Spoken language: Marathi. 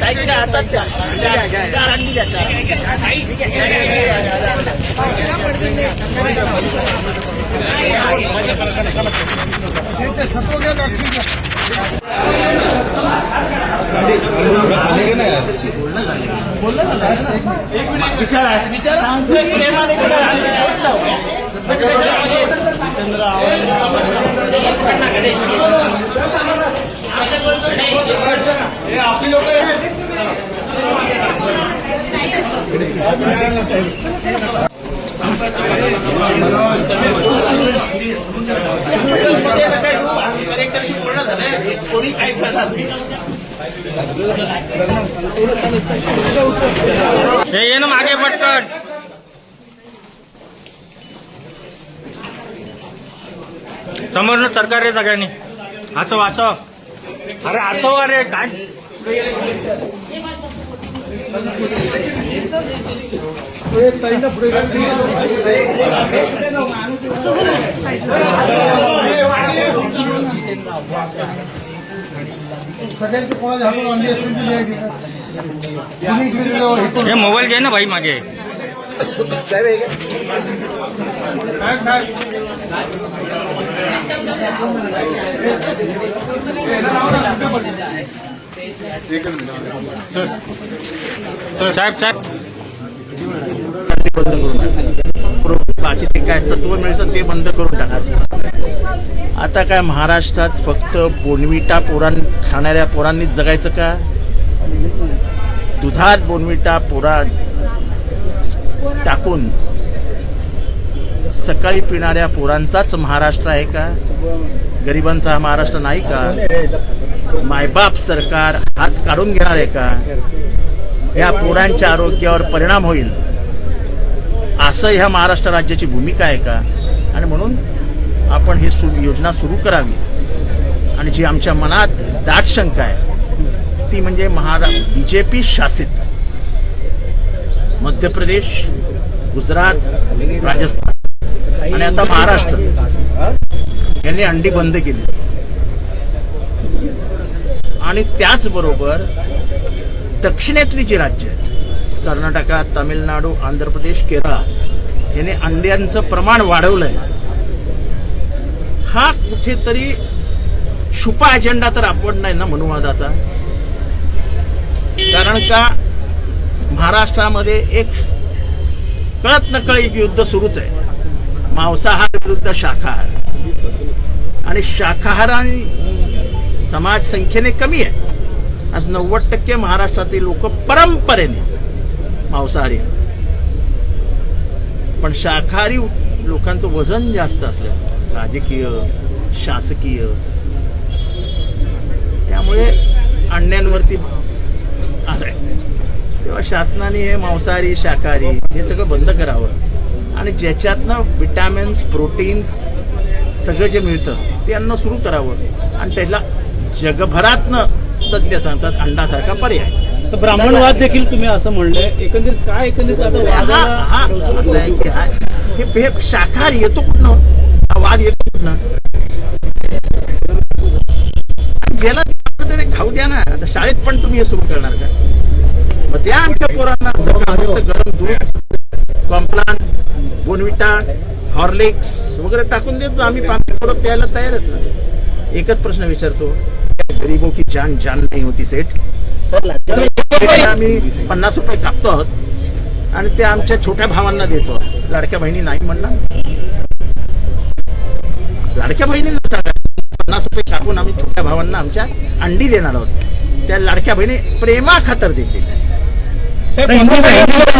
ताईच्या हातात त्या चार आणली विचार आहे. प्रेमाने करेक्टरशी पूर्ण झालंय. कोणी काही करणार नाही. हे ये ना मागे पटकन समोरनं सरकार रे सगळ्यांनी असो वाचो अरे असो अरे काय सगळ्यांचे कॉल आपण आणली असेल ती द्या की. तुम्ही इकडे तिकडे हे हे मोबाईल घे ना भाई मागे. साहेब साहेब बाकी ते काय सत्व मिळतं ते बंद करून टाकायचं आता काय महाराष्ट्रात फक्त बोनविटा पोरां खाणाऱ्या पोरांनीच जगायचं का? दुधात बोनविटा पोरा टाकून सकाळी पिणाऱ्या पोरांचाच महाराष्ट्र आहे का? गरिबांचा हा महाराष्ट्र नाही का? मायबाप सरकार हात काढून घेणार आहे का? या पोरांच्या आरोग्यावर परिणाम होईल. असं ह्या महाराष्ट्र राज्याची भूमिका आहे का? आणि म्हणून आपण ही सु योजना सुरू करावी. आणि जी आमच्या मनात दाट शंका आहे ती म्हणजे महारा बी जे पी शासित. मध्य प्रदेश गुजरात राजस्थान आणि आता महाराष्ट्र. यांनी अंडी बंद केली. आणि त्याचबरोबर दक्षिणेतली जी राज्य आहेत कर्नाटका तामिळनाडू आंध्र प्रदेश केरळ याने अंड्यांचं प्रमाण वाढवलंय. हा कुठेतरी छुपा अजेंडा तर आपण नाही ना मनुवादाचा? कारण का महाराष्ट्रामध्ये एक कळत न एक युद्ध सुरूच आहे. मांसाहार विरुद्ध शाकाहार. आणि शाकाहार समाज संख्येने कमी आहे. आज नव्वद टक्के महाराष्ट्रातील लोक परंपरेने मांसाहारी पण शाकाहारी लोकांचं वजन जास्त असलं राजकीय शासकीय. त्यामुळे अंड्यांवरती आलंय. तेव्हा शासनाने हे मांसाहारी शाकाहारी हे सगळं बंद करावं. आणि ज्याच्यातनं विटॅमिन्स प्रोटीन्स सगळं जे मिळतं ते अन्न सुरू करावं. आणि त्याला जगभरातनं तज्ज्ञ सांगतात अंडासारखा पर्याय. तर ब्राह्मणवाद देखील तुम्ही असं म्हणलंय एकंदरीत काय एकंदरीत आता हा हा. असं आहे की हा शाकाहार येतो कुठनं? वाद येतो आणि ज्याला खाऊ द्या ना आता शाळेत पण तुम्ही हे सुरू करणार का? मग त्या आमच्या पोरांना गरम दूध कॉम्प्लान बोनविटा हॉर्लिक्स वगैरे टाकून देतो आम्ही पाणी पोरं प्यायला तयार आहेत ना. एकच प्रश्न विचारतो. गरीबो की जान जान नाही होती सेठ. आम्ही पन्नास रुपये कापतो आहोत. आणि ते आमच्या छोट्या भावांना देतो. लाडक्या बहिणी नाही म्हणणार. लाडक्या बहिणींना सांगा. पन्नास रुपये टाकून आम्ही छोट्या भावांना आमच्या अंडी देणार आहोत. त्या लाडक्या बहिणी प्रेमा खातर देतील